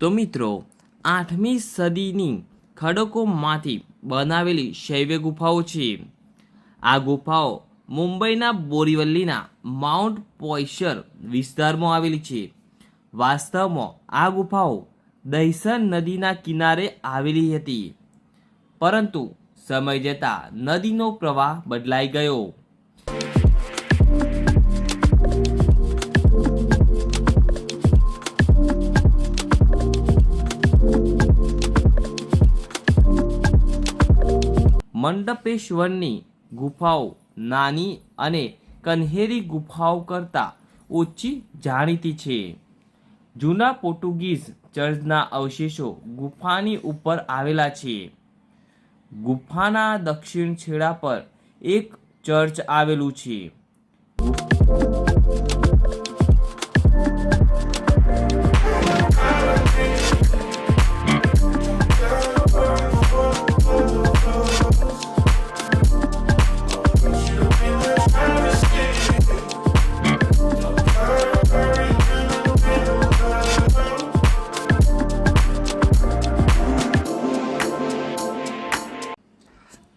તો મિત્રો, આઠમી સદીની ખડકોમાંથી બનાવેલી શૈવ્ય ગુફાઓ છે. આ ગુફાઓ મુંબઈના બોરીવલ્લીના માઉન્ટ પોઈશર વિસ્તારમાં આવેલી છે. વાસ્તવમાં આ ગુફાઓ દહીસર નદીના કિનારે આવેલી હતી. પરંતુ સમય જતાં નદીનો પ્રવાહ બદલાઈ ગયો. મંડપેશ્વરની ગુફાઓ નાની અને કન્હેરી ગુફાઓ કરતાં ઓછી જાણીતી છે. જૂના પોર્ટુગીઝ ચર્ચના અવશેષો ગુફાની ઉપર આવેલા છે. ગુફાના દક્ષિણ છેડા પર એક ચર્ચ આવેલું છે.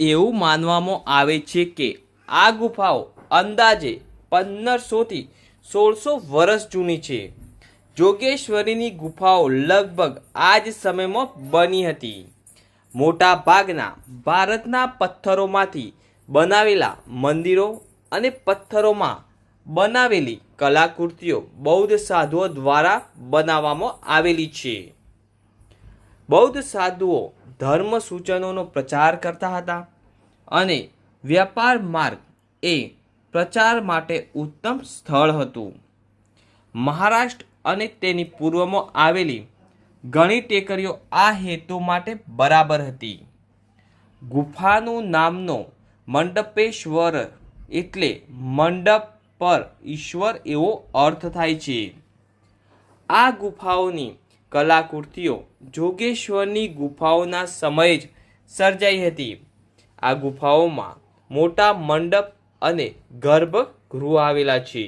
એવું માનવામાં આવે છે કે આ ગુફાઓ અંદાજે પંદરસોથી સોળસો વર્ષ જૂની છે. જોગેશ્વરીની ગુફાઓ લગભગ આ જ સમયમાં બની હતી. મોટા ભાગના ભારતના પથ્થરોમાંથી બનાવેલા મંદિરો અને પથ્થરોમાં બનાવેલી કલાકૃતિઓ બૌદ્ધ સાધુઓ દ્વારા બનાવવામાં આવેલી છે. બૌદ્ધ સાધુઓ ધર્મ સૂચનોનો પ્રચાર કરતા હતા. અને વ્યાપાર માર્ગ એ પ્રચાર માટે ઉત્તમ સ્થળ હતું. મહારાષ્ટ્ર અને તેની પૂર્વમાં આવેલી ઘણી ટેકરીઓ આ હેતુ માટે બરાબર હતી. ગુફાનું નામનો મંડપેશ્વર એટલે મંડપ પર ઈશ્વર એવો અર્થ થાય છે. આ ગુફાઓની કલાકૃતિઓ જોગેશ્વરની ગુફાઓના સમયે જ સર્જાઈ હતી. આ ગુફાઓમાં મોટા મંડપ અને ગર્ભગૃહ આવેલા છે.